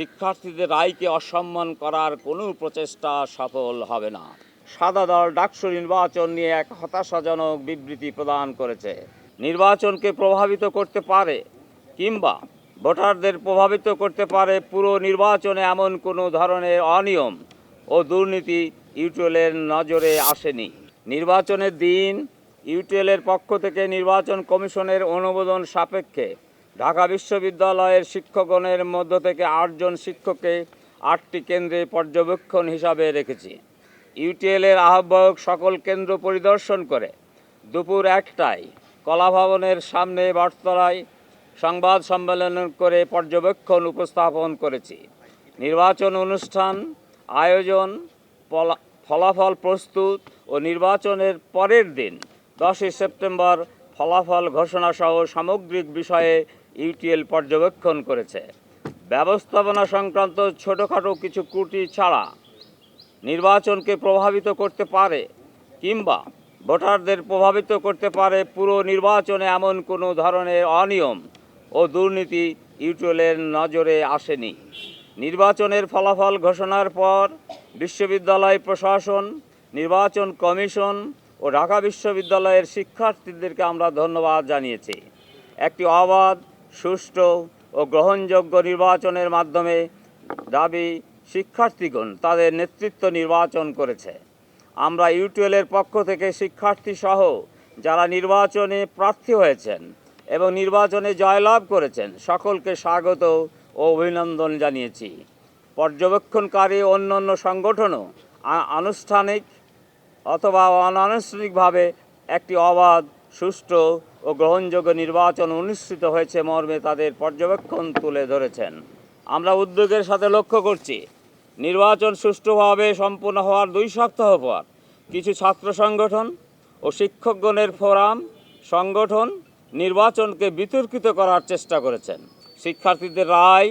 শিক্ষার্থীদের রায়কে অসম্মান করার কোনো প্রচেষ্টা সফল হবে না। সাদা দল ডাকসু নির্বাচন নিয়ে এক হতাশাজনক বিবৃতি প্রদান করেছে। নির্বাচনকে প্রভাবিত করতে পারে কিংবা ভোটারদের প্রভাবিত করতে পারে পুরো নির্বাচনে এমন কোনো ধরনের অনিয়ম ও দুর্নীতি ইউটিএলের নজরে আসেনি। নির্বাচনের দিন ইউটিএলের পক্ষ থেকে নির্বাচন কমিশনের অনুমোদন সাপেক্ষে ঢাকা বিশ্ববিদ্যালয়ের শিক্ষকগণের মধ্য থেকে আটজন শিক্ষককে আটটি কেন্দ্রে পর্যবেক্ষণ হিসাবে রেখেছি। ইউটিএলের আহ্বায়ক সকল কেন্দ্র পরিদর্শন করে দুপুর একটায় কলাভবনের সামনে বার্তলায় সংবাদ সম্মেলন করে পর্যবেক্ষণ উপস্থাপন করেছি। নির্বাচন অনুষ্ঠান, আয়োজন ফলাফল প্রস্তুত ও নির্বাচনের পরের দিন দশই সেপ্টেম্বর ফলাফল ঘোষণা সহ সামগ্রিক বিষয়ে ইউটিএল পর্যবেক্ষণ করেছে। ব্যবস্থাপনা সংক্রান্ত ছোটোখাটো কিছু ত্রুটি ছাড়া নির্বাচনকে প্রভাবিত করতে পারে কিংবা ভোটারদের প্রভাবিত করতে পারে পুরো নির্বাচনে এমন কোনো ধরনের অনিয়ম ও দুর্নীতি ইউটিএলের নজরে আসেনি। নির্বাচনের ফলাফল ঘোষণার পর বিশ্ববিদ্যালয় প্রশাসন, নির্বাচন কমিশন ও ঢাকা বিশ্ববিদ্যালয়ের শিক্ষার্থীদেরকে আমরা ধন্যবাদ জানিয়েছি। একটি অবাধ সুষ্ঠু ও গ্রহণযোগ্য নির্বাচনের মাধ্যমে দাবি শিক্ষার্থীগণ তাদের নেতৃত্ব নির্বাচন করেছে। আমরা ইউটিউলের পক্ষ থেকে শিক্ষার্থী সহ যারা নির্বাচনে প্রার্থী হয়েছেন এবং নির্বাচনে জয়লাভ করেছেন, সকলকে স্বাগত ও অভিনন্দন জানিয়েছি। পর্যবেক্ষণকারী অন্য অন্য সংগঠনও আনুষ্ঠানিক অথবা অনানুষ্ঠানিকভাবে একটি অবাধ সুষ্ঠু ও গ্রহণযোগ্য নির্বাচন অনুষ্ঠিত হয়েছে মর্মে তাদের পর্যবেক্ষণ তুলে ধরেছেন। আমরা উদ্যোগের সাথে লক্ষ্য করছি, নির্বাচন সুষ্ঠুভাবে সম্পূর্ণ হওয়ার দুই সপ্তাহ পর কিছু ছাত্র সংগঠন ও শিক্ষকগণের ফোরাম, সংগঠন নির্বাচনকে বিতর্কিত করার চেষ্টা করেছেন। শিক্ষার্থীদের রায়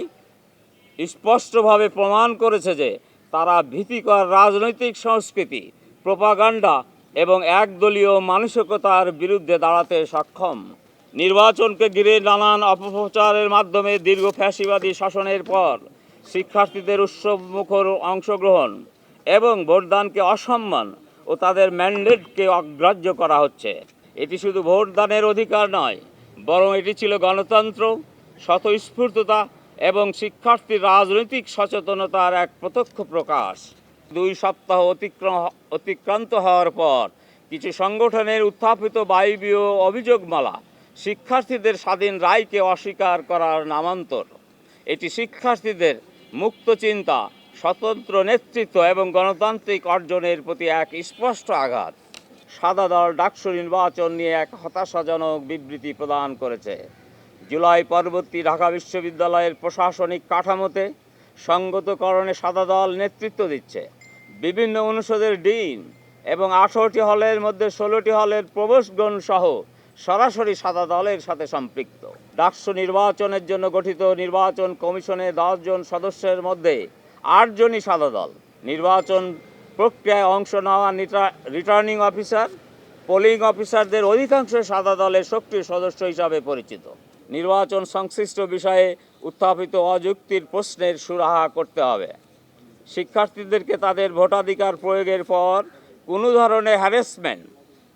স্পষ্টভাবে প্রমাণ করেছে যে তারা ভীতিকর রাজনৈতিক সংস্কৃতি, প্রোপাগান্ডা এবং একদলীয় মানসিকতার বিরুদ্ধে দাঁড়াতে সক্ষম। নির্বাচনকে ঘিরে নানান অপপ্রচারের মাধ্যমে দীর্ঘ ফ্যাসিবাদী শাসনের পর শিক্ষার্থীদের উৎসবমুখর অংশগ্রহণ এবং ভোটদানকে অসম্মান ও তাদের ম্যান্ডেটকে অগ্রাহ্য করা হচ্ছে। এটি শুধু ভোটদানের অধিকার নয়, বরং এটি ছিল গণতন্ত্র, স্বতঃস্ফূর্ততা এবং শিক্ষার্থীর রাজনৈতিক সচেতনতার এক প্রত্যক্ষ প্রকাশ। দুই সপ্তাহ অতিক্রম, অতিক্রান্ত হওয়ার পর কিছু সংগঠনের উত্থাপিত বায়বীয় অভিযোগমালা শিক্ষার্থীদের স্বাধীন রায়কে অস্বীকার করার নামান্তর। এটি শিক্ষার্থীদের মুক্ত চিন্তা, স্বতন্ত্র নেতৃত্ব এবং গণতান্ত্রিক অর্জনের প্রতি এক স্পষ্ট আঘাত। সাদা দল ডাকসু নির্বাচন নিয়ে এক হতাশাজনক বিবৃতি প্রদান করেছে। জুলাই পরবর্তী ঢাকা বিশ্ববিদ্যালয়ের প্রশাসনিক কাঠামোতে সঙ্গতকরণে সাদা দল নেতৃত্ব দিচ্ছে। বিভিন্ন অনুষদের ডিন এবং আঠারোটি হলের মধ্যে ষোলোটি হলের প্রবেশগণ সহ সরাসরি সাদা দলের সাথে সম্পৃক্ত। ডাকসু নির্বাচনের জন্য গঠিত নির্বাচন কমিশনে দশজন সদস্যের মধ্যে আটজনই সাদা দল। নির্বাচন প্রক্রিয়ায় অংশ নেওয়া রিটার্নিং অফিসার, পোলিং অফিসারদের অধিকাংশ সাদা দলের সক্রিয় সদস্য হিসাবে পরিচিত। নির্বাচন সংশ্লিষ্ট বিষয়ে উত্থাপিত অযুক্তির প্রশ্নের সুরাহা করতে হবে। শিক্ষার্থীদেরকে তাদের ভোটাধিকার প্রয়োগের পর কোনো ধরনের হ্যারাসমেন্ট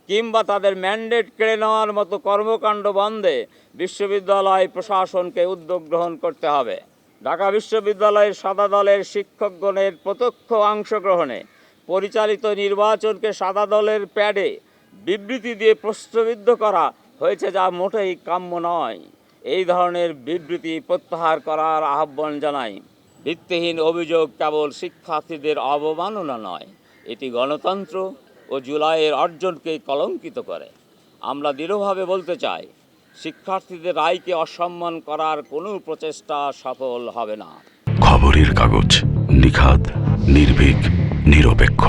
কিংবা তাদের ম্যান্ডেট কেড়ে নেওয়ার মতো কর্মকাণ্ড বন্ধে বিশ্ববিদ্যালয় প্রশাসনকে উদ্যোগ গ্রহণ করতে হবে। ঢাকা বিশ্ববিদ্যালয়ের সাদা দলের শিক্ষকগণের প্রত্যক্ষ অংশগ্রহণে পরিচালিত নির্বাচনকে সাদা দলের প্যাডে বিবৃতি দিয়ে প্রশ্নবিদ্ধ করা হয়েছে যা মোটেই কাম্য নয়। এই ধরনের বিবৃতি প্রত্যাহার করার আহ্বান জানাই ভিত্তিহীন অভিযোগ কেবল শিক্ষার্থীদের অবমাননা নয়, এটি গণতন্ত্র ও জুলাইয়ের অর্জনকে কলঙ্কিত করে। আমরা দৃঢ়ভাবে বলতে চাই, শিক্ষার্থীদের রায়কে অসম্মান করার কোনো প্রচেষ্টা সফল হবে না। খবরের কাগজ নিখাত নির্ভীক, নিরপেক্ষ।